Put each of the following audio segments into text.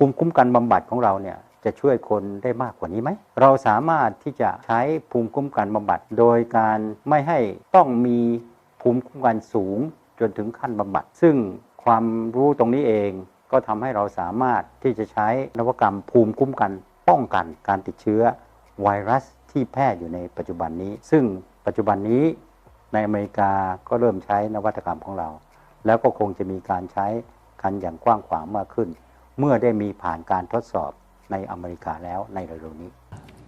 ภูมิคุ้มกันบำบัดของเราเนี่ยจะช่วยคนได้มากกว่านี้ไหม เราสามารถที่จะใช้ภูมิคุ้มกันบำบัด โดยการไม่ให้ต้องมีภูมิคุ้มกันสูงจนถึงขั้นบำบัด ซึ่งความรู้ตรงนี้เองก็ทำให้เราสามารถที่จะใช้นวัตกรรมภูมิคุ้มกันป้องกันการติดเชื้อไวรัสที่แพร่อยู่ในปัจจุบันนี้ ซึ่งปัจจุบันนี้ในอเมริกาก็เริ่มใช้นวัตกรรมของเรา แล้วก็คงจะมีการใช้กันอย่างกว้างขวางมากขึ้น เมื่อได้มีผ่านการทดสอบในอเมริกาแล้วในเร็วๆนี้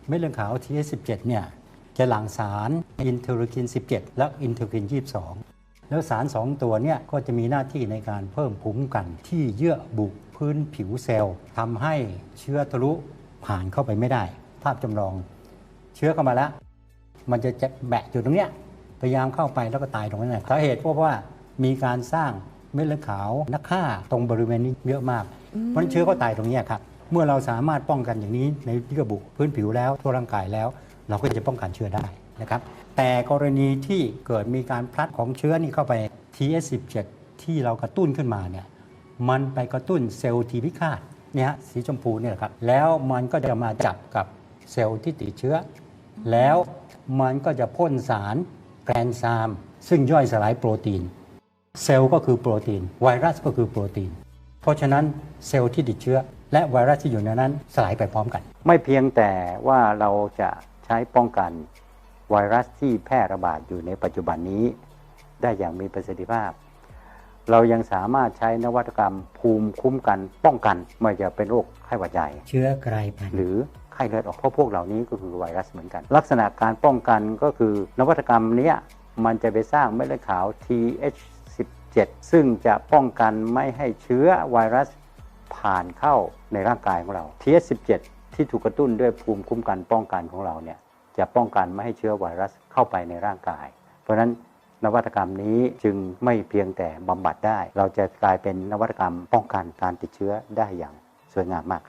เม็ดเลือดขาว TS17 เนี่ยจะหลั่งสารอินเทอร์คิน 17 และอินเทอร์คิน 22 แล้วสาร 2 ตัวเนี่ยก็จะมีหน้าที่ในการเพิ่มภูมิคุ้มกันที่เยื่อบุพื้นผิวเซลล์ทำให้เชื้อทะลุผ่านเข้าไปไม่ได้ ภาพจำลองเชื้อเข้ามาแล้ว มันจะจะแบะอยู่ตรงเนี้ยพยายามเข้าไปแล้วก็ตายตรงนั้นแหละสาเหตุเพราะว่ามีการสร้าง เม็ดเลือดขาวนักฆ่าตรงบริเวณนี้เยอะมาก เพราะฉะนั้นเชื้อก็ตายตรงเนี้ยครับเมื่อเราสามารถป้องกันอย่างนี้ในเยื่อบุพื้นผิวแล้วทั่วร่างกายแล้ว เราก็จะป้องกันเชื้อได้นะครับแต่กรณีที่เกิดมีการพลัดของเชื้อนี่เข้าไป TS17 ที่เรากระตุ้นขึ้นมาเนี่ยมันไปกระตุ้นเซลล์ทีพิฆาตเนี่ยฮะสีชมพูเนี่ยแหละครับแล้วมันก็จะมาจับกับเซลล์ที่ติดเชื้อ แล้วมันก็จะพ่นสารแกรนซาม ซึ่งย่อยสลายโปรตีน เซลล์ก็คือโปรตีน ไวรัสก็คือโปรตีน เพราะฉะนั้นเซลล์ที่ติดเชื้อ และไวรัสที่อยู่ในนั้นสลายไปพร้อมกัน ไม่เพียงแต่ว่าเราจะใช้ป้องกันไวรัสที่แพร่ระบาดอยู่ในปัจจุบันนี้ ได้อย่างมีประสิทธิภาพ เรายังสามารถใช้นวัตกรรมภูมิคุ้มกันป้องกันไม่ว่าจะเป็นโรคไข้หวัดใหญ่ เชื้อกลายพันธุ์หรือไข้เลือดออกเพราะพวกเหล่านี้ก็คือไวรัสเหมือนกัน ลักษณะการป้องกันก็คือนวัตกรรมเนี้ยมันจะไปสร้างเม็ดเลือดขาว 7 ซึ่งจะป้องกันไม่ให้เชื้อไวรัสผ่านเข้าในร่างกายของเรา TH17 ที่ถูกกระตุ้นด้วยภูมิคุ้มกันป้องกันของเราเนี่ยจะป้องกันไม่ให้เชื้อไวรัสเข้าไปในร่างกาย เพราะฉะนั้นนวัตกรรมนี้จึงไม่เพียงแต่บำบัดได้ เราจะกลายเป็นนวัตกรรมป้องกันการติดเชื้อได้อย่างสวยงามมาก